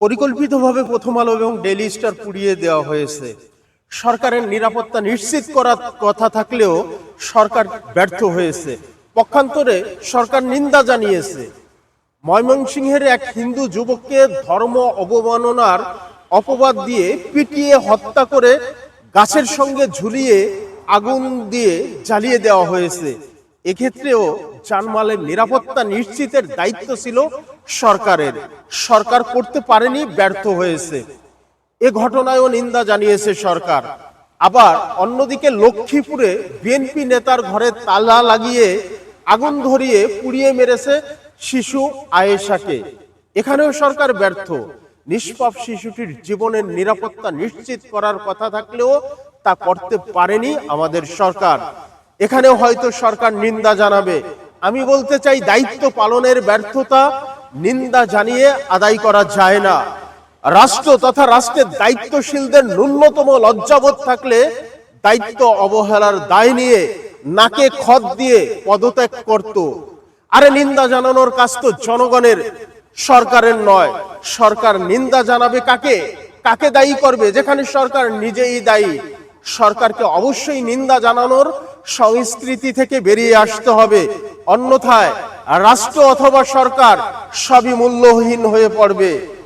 পরিকল্পিতভাবে প্রথম আলো এবং ডেইলি স্টার পুড়িয়ে দেওয়া হয়েছে। সরকারের নিরাপত্তা নিশ্চিত করার কথা থাকলেও সরকার ব্যর্থ হয়েছে। পক্ষান্তরে সরকার নিন্দা জানিয়েছে। ময়মনসিংহের এক হিন্দু যুবককে ধর্ম অবমাননার অপবাদ দিয়ে পিটিয়ে হত্যা করে গাছের সঙ্গে ঝুলিয়ে আগুন দিয়ে জ্বালিয়ে দেওয়া হয়েছে। এক্ষেত্রেও জানমালের নিরাপত্তা নিশ্চিতের দায়িত্ব ছিল সরকারের। সরকার করতে পারেনি, ব্যর্থ হয়েছে। এ ঘটনায়ও নিন্দা জানিয়েছে সরকার। আবার অন্যদিকে লক্ষ্মীপুরে বিএনপি নেতার ঘরে তালা লাগিয়ে আগুন ধরিয়ে পুড়িয়ে মেরেছে শিশু আয়েশাকে। এখানেও সরকার ব্যর্থ। নিষ্পাপ শিশুটির জীবনের নিরাপত্তা নিশ্চিত করার কথা থাকলেও তা করতে পারেনি আমাদের সরকার। এখানেও হয়তো সরকার নিন্দা জানাবে। আমি বলতে চাই, দায়িত্ব পালনের ব্যর্থতা নিন্দা জানিয়ে আদায় করা যায় না। রাষ্ট্র তথা রাষ্ট্রের দায়িত্বশীলদের ন্যূনতম লজ্জাবোধ থাকলে দায়িত্ব অবহেলার দায় নিয়ে নাকে খত দিয়ে পদত্যাগ করত। আরে নিন্দা জানানোর কাজ তো জনগণের, সরকারের নয়। সরকার নিন্দা জানাবে কাকে? কাকে দায়ী করবে? যেখানে সরকার নিজেই দায়ী। সরকারকে অবশ্যই নিন্দা জানানোর সংস্কৃতি থেকে বেরিয়ে আসতে হবে। অন্যথায় রাষ্ট্র অথবা সরকার সবই মূল্যহীন হয়ে পড়বে।